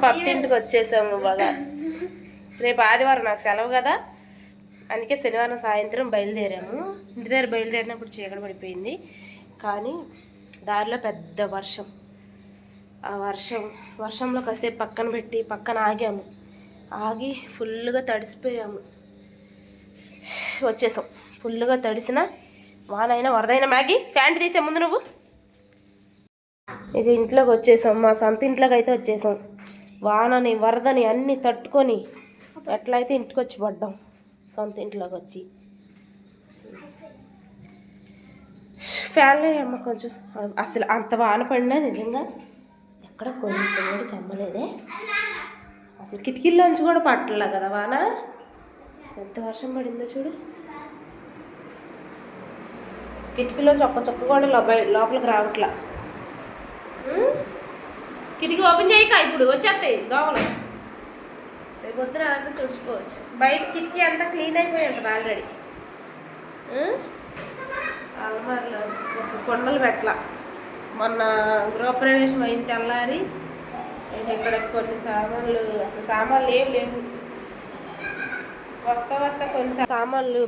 కొత్త ఇంటికి వచ్చేసాము బాగా రేపు ఆదివారం నాకు సెలవు కదా. అందుకే శనివారం సాయంత్రం బయలుదేరాము. ఇంటి దగ్గర బయలుదేరినప్పుడు చీకటి పడిపోయింది. కానీ దారిలో పెద్ద వర్షం. ఆ వర్షం వర్షంలో కాసేపు పక్కన పెట్టి పక్కన ఆగాము. ఆగి ఫుల్గా తడిసిపోయాము. వచ్చేసాం. ఫుల్గా తడిసిన వానైనా వరదైనా. మ్యాగీ ఫ్యాంట్ తీసే ముందు నువ్వు. ఇక ఇంట్లోకి వచ్చేసాం. మా సొంత ఇంట్లోకి అయితే వచ్చేసాం. వానని వరదని అన్నీ తట్టుకొని ఎట్లయితే ఇంటికి వచ్చి పడ్డాం. సొంత ఇంట్లోకి వచ్చి ఫ్యాన్లో అమ్మ కొంచెం. అసలు అంత వాన పడినా నిజంగా ఎక్కడ కొంచెం కూడా చెమ్మలేదే. అసలు కిటికీల్లోంచి కూడా పట్టలే కదా వాన. ఎంత వర్షం పడిందో చూడు. కిటికీలోంచి ఒక్క చుక్క కూడా లోపలికి రావట్లా. కిటికీ ఓపెన్ చేయక ఇప్పుడు వచ్చేస్తాయి దోమలు. రేపు పొద్దున అంతా తుడుచుకోవచ్చు. బయట కిటికీ అంతా క్లీన్ అయిపోయి ఉంటుంది ఆల్రెడీ. అల్మార్లో కొండలు పెట్టల. మొన్న గృహప్రవేశం అయిన తెల్లారి ఇక్కడ కొన్ని సామాన్లు అసలు సామాన్లు ఏం లేవు. వస్తా వస్తా కొన్ని సామాన్లు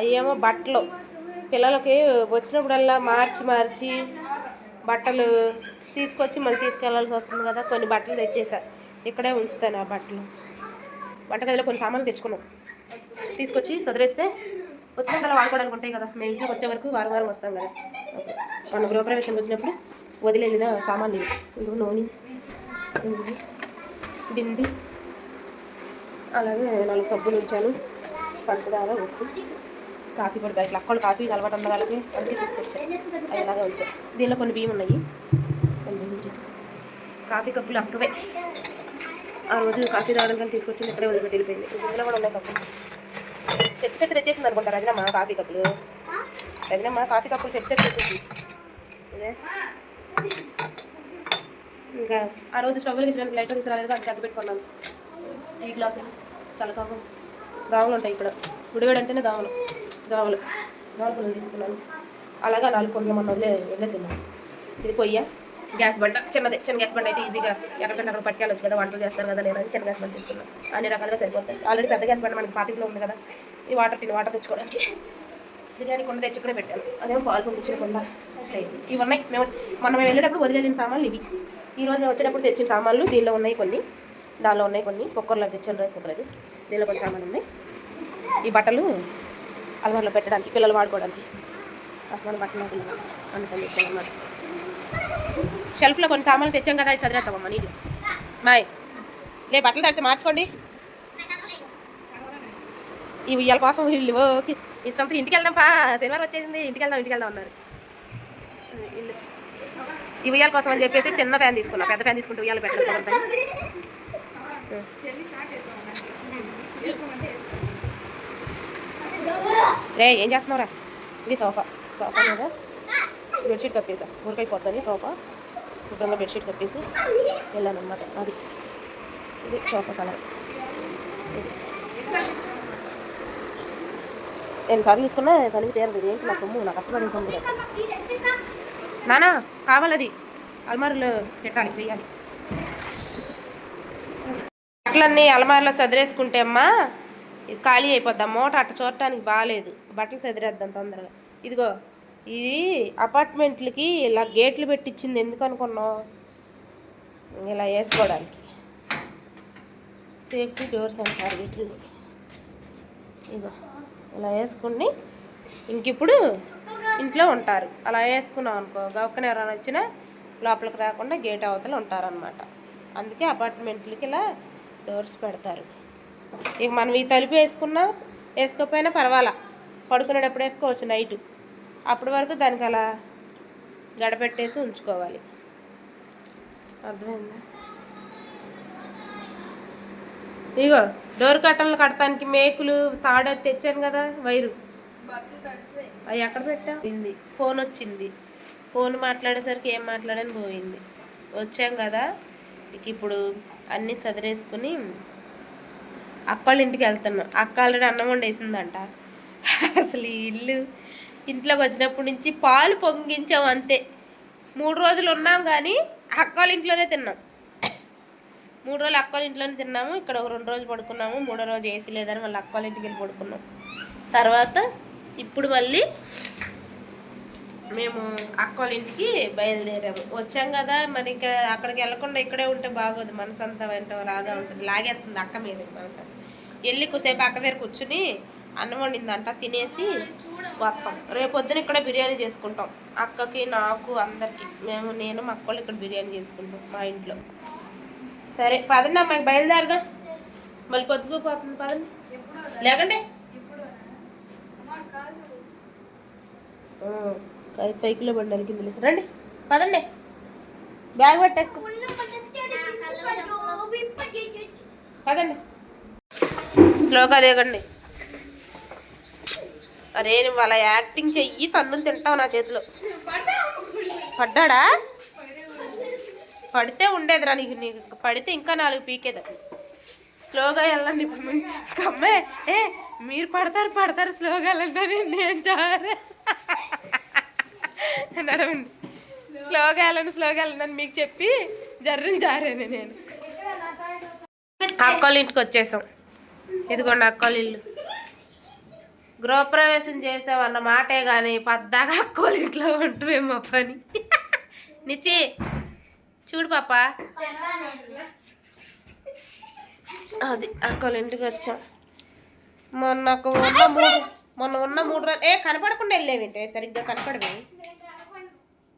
అయ్యేమో బట్టలు. పిల్లలకి వచ్చినప్పుడల్లా మార్చి మార్చి బట్టలు తీసుకొచ్చి మళ్ళీ తీసుకెళ్ళాల్సి వస్తుంది కదా. కొన్ని బట్టలు తెచ్చేసా. ఇక్కడే ఉంచుతాను ఆ బట్టలు. వంటగదిలో కొన్ని సామాన్లు తెచ్చుకున్నాం. తీసుకొచ్చి సదిరేస్తే వచ్చినాక వాడుకోవడానికి ఉంటాయి కదా. మేము ఇంటికి వచ్చే వరకు వారం వారం వస్తాం కదా. మన గృహప్రవేశం వచ్చినప్పుడు వదిలేదిన సామాన్లు ఇంకో నూనె బింది అలాగే నాలుగు సబ్బులు ఉంచాను. పంచదార ఉప్పు కాఫీ పొడి ఇట్లా అక్కడ కాఫీ అలవాటు ఉన్న వాళ్ళకి అందుకే తీసుకొచ్చాను. అలాగే ఉంచాను. దీనిలో కొన్ని బియ్యం ఉన్నాయి. కాఫీ కప్పులు అక్కవే ఆ రోజు కాఫీ తాగడం కానీ తీసుకొచ్చి ఇక్కడే వదిలిపెట్టి వెళ్ళిపోయింది. ఇందులో కూడా ఉన్నాయి కప్పులు. సెట్ సెట్ తెచ్చేసింది అనుకుంటా రజనమ్మ కాఫీ కప్పులు. రజనమ్మ కాఫీ కప్పులు సెట్ సెట్ తెచ్చేసి అదే. ఇంకా ఆ రోజు స్టవ్ వెలిగించడానికి లైట్ తీసుకురాలేదు అది దగ్గర పెట్టుకున్నాను. ఈ గ్లాస్ చాలా కావం దోమలు ఉంటాయి ఇక్కడ. గుడివేడు అంటేనే దోమలు దోమలు దోమల తీసుకున్నాను. అలాగా నాలుగు కొండలు వదిలే వెళ్ళేసింది ఇది పొయ్య? గ్యాస్ బండ చిన్నది చిన్న గ్యాస్ బండ అయితే ఈజీగా ఎక్కడికన్నా అక్కడ పట్టుకెళ్ళచ్చు కదా వంటలు చేస్తారు కదా నేను చిన్న గ్యాస్ బండ తీసుకున్నాను అన్ని రకాలుగా సరిపోతాయి. ఆల్రెడీ పెద్ద గ్యాస్ బండ మనకి పాతికలో ఉంది కదా ఈ వాటర్ టిన్ వాటర్ తెచ్చుకోవడానికి. బిర్యానీ కొండ తెచ్చుకునే పెట్టాను. అదేమో పాలు పంపించిన కొండ. ఇవి ఉన్నాయి. మేము మనం మొన్న మేము వెళ్ళేటప్పుడు వదిలేని సామాన్లు ఇవి. ఈ రోజు మేము వచ్చేటప్పుడు తెచ్చిన సామాన్లు దీనిలో ఉన్నాయి కొన్ని. దానిలో ఉన్నాయి కొన్ని. కుక్కర్లో తెచ్చాను రైస్ కుక్కర్ అది. దీనిలో కొన్ని సామాన్లు ఉన్నాయి. ఈ బట్టలు అలవాట్లో పెట్టడానికి పిల్లలు వాడుకోవడానికి. అసలు బట్టలు అందుకని తెచ్చాను అన్నమాట. షెల్ఫ్లో కొన్ని సామాన్లు తెచ్చాం కదా అది చదివేస్తామమ్మా నీటి మాయ్. లే బట్టలు తడితే మార్చుకోండి. ఈ ఉయ్యాల కోసం వీళ్ళు ఓకే ఇష్టంతో ఇంటికి వెళ్దాంపా శనివారం వచ్చేసింది ఇంటికి వెళ్దాం ఇంటికి వెళ్దాం అన్నారు. ఇల్లు. ఈ ఉయ్యాల కోసం అని చెప్పేసి చిన్న ఫ్యాన్ తీసుకున్నా పెద్ద ఫ్యాన్ తీసుకుంటే ఉయ్యాలు పెట్టాలి రే ఏం చేస్తున్నావురా? ఇది సోఫా. సోఫా మీద బెడ్షీట్ కప్పేసా. ఊరికైపోతుంది సోఫా. శుభ్రంగా బెడ్షీట్ కప్పేసి వెళ్ళాను అనమాట అది ఇది సోఫా కలర్. ఎన్నిసార్లు తీసుకున్నా సరిగ్గా తీరదు ఇది ఏంటి నా సొమ్ము? నా కష్టపడిన సొమ్ము నానా కావాలది. అల్మారులో పెట్టాలి వెయ్యాలి బట్టలన్నీ అలమారులో సదిరేసుకుంటే అమ్మా ఇది ఖాళీ అయిపోద్ది. మూట అట్ట చూడటానికి బాగాలేదు బట్టలు సదిరేద్దాం తొందరగా. ఇదిగో ఇది అపార్ట్మెంట్లకి ఇలా గేట్లు పెట్టించింది ఎందుకు అనుకున్నాం ఇలా వేసుకోవడానికి. సేఫ్టీ డోర్స్ అంటారు వీటిని ఇదిగో ఇలా వేసుకుని ఇంకిప్పుడు ఇంట్లో ఉంటారు. అలా వేసుకున్నాం అనుకో గవక్కన ఎవరైనా వచ్చినా లోపలికి రాకుండా గేట్ అవతల ఉంటారనమాట అందుకే అపార్ట్మెంట్లకి ఇలా డోర్స్ పెడతారు. ఇక మనం ఈ తలుపు వేసుకున్నా వేసుకోకపోయినా పర్వాలా. పడుకునేటప్పుడు వేసుకోవచ్చు నైట్. అప్పటి వరకు దానికి అలా గడపెట్టేసి ఉంచుకోవాలి. అర్థమైందా? ఇగో డోర్ కట్టలు కట్టడానికి మేకులు తాడు తెచ్చాను కదా వైరు. అవి ఎక్కడ పెట్టావు? ఫోన్ వచ్చింది. ఫోన్ మాట్లాడేసరికి ఏం మాట్లాడని? పోయింది. వచ్చాం కదా ఇక ఇప్పుడు అన్నీ సదిరేసుకుని అక్కళ్ళ ఇంటికి వెళ్తున్నాం. అక్క ఆల్రెడీ అన్నం వండేసిందంట. అసలు ఈ ఇల్లు ఇంట్లోకి వచ్చినప్పటి నుంచి పాలు పొంగించాం అంతే. మూడు రోజులు ఉన్నాం కానీ అక్క ఇంట్లోనే తిన్నాం. మూడు రోజులు అక్కల ఇంట్లోనే తిన్నాము. ఇక్కడ ఒక రెండు రోజులు పడుకున్నాము. మూడో రోజు ఏసీ లేదని మళ్ళీ అక్క వాళ్ళ ఇంటికి వెళ్ళి పడుకున్నాం. తర్వాత ఇప్పుడు మళ్ళీ మేము అక్క వాళ్ళ ఇంటికి బయలుదేరాము. వచ్చాం కదా మరి ఇంకా అక్కడికి వెళ్ళకుండా ఇక్కడే ఉంటే బాగోదు. మనసు అంతా వెంట లాగా ఉంటుంది లాగేస్తుంది అక్క మీద మనసు వెళ్ళి కొసేపు అక్క దగ్గర కూర్చుని అన్నం వండిందంట తినేసి వస్తాం. రేపు పొద్దున ఇక్కడ బిర్యానీ చేసుకుంటాం. అక్కకి నాకు అందరికి. మేము నేను మా అక్క వాళ్ళు ఇక్కడ బిర్యానీ చేసుకుంటాం మా ఇంట్లో. సరే పదండి అమ్మాయి బయలుదేరదా? మళ్ళీ పొద్దుకుపోతుంది పదండి. లేకండి. సైకిల్లో బండి నలిగింది రండి పదండి. బ్యాగ్ పట్టేసుకో. పదండి. స్లోగా దిగండి. అరే నువ్వు అలా యాక్టింగ్ చెయ్యి తన్ను తింటావు నా చేతిలో. పడ్డాడా? పడితే ఉండేదిరా నీకు నీకు పడితే ఇంకా నాలుగు పీకేదా. స్లోగా వెళ్ళండి ఇప్పుడు కమ్మే ఏ మీరు పడతారు పడతారు స్లోగా వెళ్ళండి అని నేను జారే నడవండి. స్లోగా వెళ్ళండి స్లోగా వెళ్ళండి అని మీకు చెప్పి జర్రని జారాను నేను. అక్కలు ఇంటికి వచ్చేసాం. ఇదిగోండి అక్కలు ఇల్లు. గృహప్రవేశం చేసామన్న మాటే కానీ పద్దాగా అక్కోళ్ళ ఇంట్లో ఉంటువేమో పని. నిసి చూడు పాప. అది అక్కోళ్ళ ఇంటికి వచ్చాం. మొన్న ఒక ఉన్న మూడు మొన్న ఉన్న మూడు రోజులు ఏ కనపడకుండా వెళ్ళేవింటే? సరిగ్గా కనపడవి.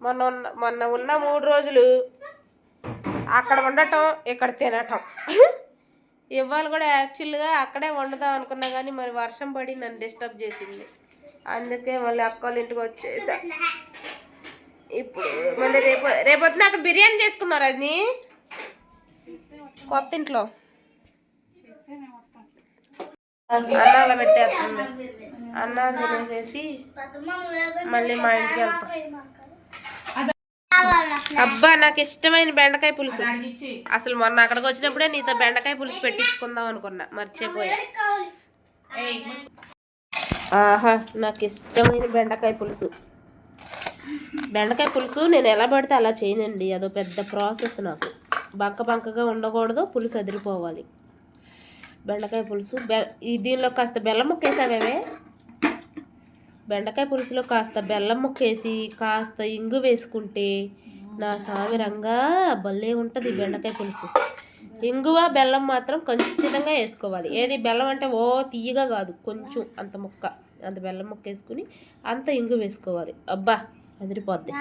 మొన్న ఉన్న మొన్న ఉన్న మూడు రోజులు అక్కడ ఉండటం ఇక్కడ తినటం. ఇవాళ కూడా యాక్చువల్గా అక్కడే వండుదాం అనుకున్నా కానీ మరి వర్షం పడి నన్ను డిస్టర్బ్ చేసింది. అందుకే మళ్ళీ అక్క వాళ్ళ ఇంటికి వచ్చేసా. ఇప్పుడు మళ్ళీ రేపు రేపు రేపొద్దున అక్కడ బిర్యానీ చేసుకున్నారు అది? కొత్త ఇంట్లో. అన్నాలు పెట్టేస్తుంది అన్నాలు తినేసేసి మళ్ళీ మా ఇంటికి వెళ్తాం. అబ్బా నాకు ఇష్టమైన బెండకాయ పులుసు. అసలు మొన్న అక్కడికి వచ్చినప్పుడే నీతో బెండకాయ పులుసు పెట్టించుకుందాం అనుకున్నా. మర్చిపోయా. ఆహా నాకు ఇష్టమైన బెండకాయ పులుసు. బెండకాయ పులుసు నేను ఎలా పడితే అలా చేయనండి. అదో పెద్ద ప్రాసెస్ నాకు. బంక బంకగా ఉండకూడదు పులుసు అదిరిపోవాలి. బెండకాయ పులుసు బె ఈ దీనిలో కాస్త బెల్లం ముక్క వేసావేవే బెండకాయ పులుసులో కాస్త బెల్లం ముక్కేసి కాస్త ఇంగు వేసుకుంటే నా స్వామి రంగా భలే ఉంటుంది బెండకాయ పులుసు. ఇంగువ బెల్లం మాత్రం ఖచ్చితంగా వేసుకోవాలి. ఏది బెల్లం అంటే ఓ తీయగా కాదు కొంచెం అంత ముక్క అంత బెల్లం ముక్క వేసుకుని అంత ఇంగు వేసుకోవాలి. అబ్బా అదిరిపోద్ది.